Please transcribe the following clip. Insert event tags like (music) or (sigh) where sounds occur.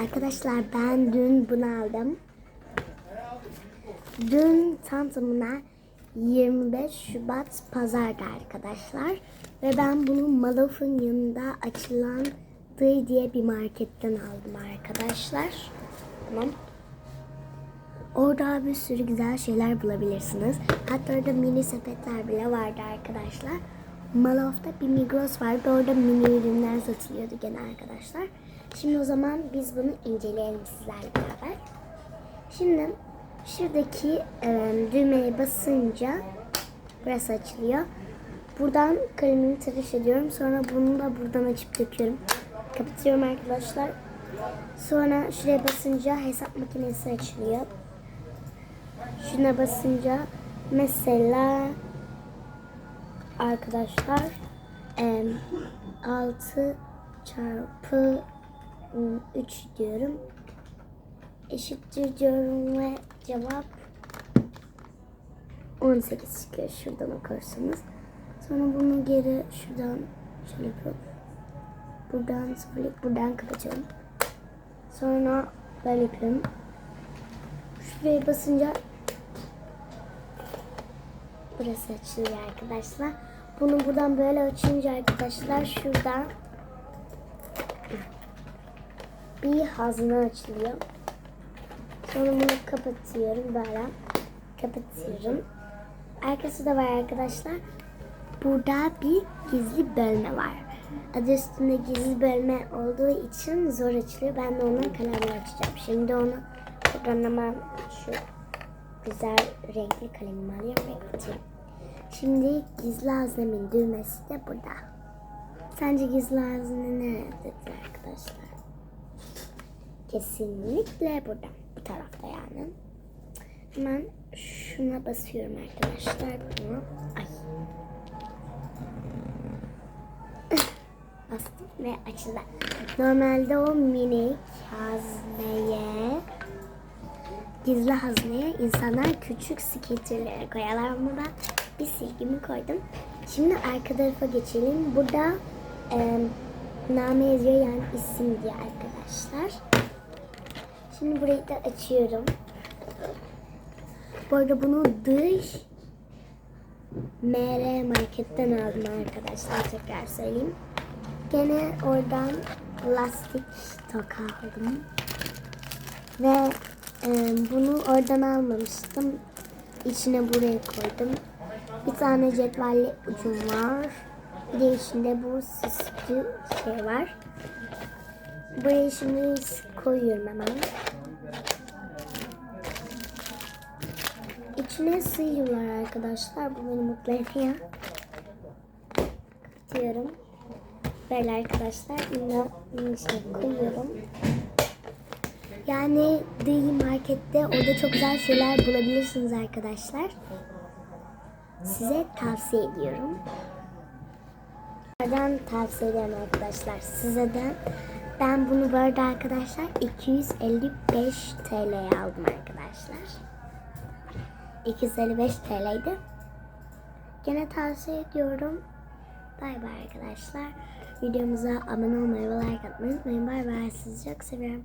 Arkadaşlar ben dün bunu aldım. Dün tam tamına 25 Şubat pazarda arkadaşlar. Ve ben bunu Malof'un yanında açılan Dıy diye bir marketten aldım arkadaşlar. Tamam. Orada bir sürü güzel şeyler bulabilirsiniz. Hatta orada mini sepetler bile vardı arkadaşlar. Malof'ta bir Migros vardı. Orada mini ürünler satılıyordu gene arkadaşlar. Şimdi o zaman biz bunu inceleyelim sizlerle beraber. Şimdi şuradaki e, düğmeye basınca burası açılıyor. Buradan kalemimi tıraş ediyorum. Sonra bunu da buradan açıp döküyorum. Kapatıyorum arkadaşlar. Sonra şuraya basınca hesap makinesi açılıyor. Şuna basınca mesela arkadaşlar em, 6 çarpı 3 diyorum. Eşittir diyorum ve cevap 18 çıkıyor şuradan okursanız. Sonra bunu geri şuradan şöyle yapıyorum. Buradan sıfırlayıp buradan kapatıyorum. Sonra böyle yapıyorum. Şuraya basınca burası açılıyor arkadaşlar. Bunu buradan böyle açınca arkadaşlar şuradan bir hazne açılıyor. Sonra bunu kapatıyorum böyle. Kapatıyorum. Arkası da var arkadaşlar. Burada bir gizli bölme var. Adı üstünde gizli bölme olduğu için zor açılıyor. Ben de ona kalemle açacağım. Şimdi onu hemen şu güzel renkli kalemimi alıyorum ve kapatayım. Şimdi gizli haznemin düğmesi de burada. Sence gizli hazne nerededir arkadaşlar? Kesinlikle burada. Bu tarafta yani. Hemen şuna basıyorum arkadaşlar. Bunu. Ay. (laughs) Bastım ve açıldı. Normalde o minik gizli hazneye insanlar küçük skitterleri koyarlar ama ben bir silgimi koydum. Şimdi arka tarafa geçelim. Burada e, name yazıyor yani isim diye arkadaşlar. Şimdi burayı da açıyorum. Bu arada bunu dış MR marketten aldım arkadaşlar tekrar söyleyeyim. Gene oradan lastik toka aldım. Ve bunu oradan almamıştım. İçine buraya koydum. Bir tane cetvelli ucum var. Bir de içinde bu süslü şey var. Buraya şimdi koyuyorum hemen. İçine sığıyorlar arkadaşlar. Bu beni mutlu ediyor. Kapatıyorum. Böyle arkadaşlar. Bunu içine koyuyorum. Yani Dayı Market'te orada çok güzel şeyler bulabilirsiniz arkadaşlar. Size tavsiye ediyorum. Buradan tavsiye ederim arkadaşlar. Size de ben bunu bu arada arkadaşlar 255 TL'ye aldım arkadaşlar. 255 TL'ydi. Gene tavsiye ediyorum. Bay bay arkadaşlar. Videomuza abone olmayı ve like atmayı unutmayın. Bay bay. Sizi çok seviyorum.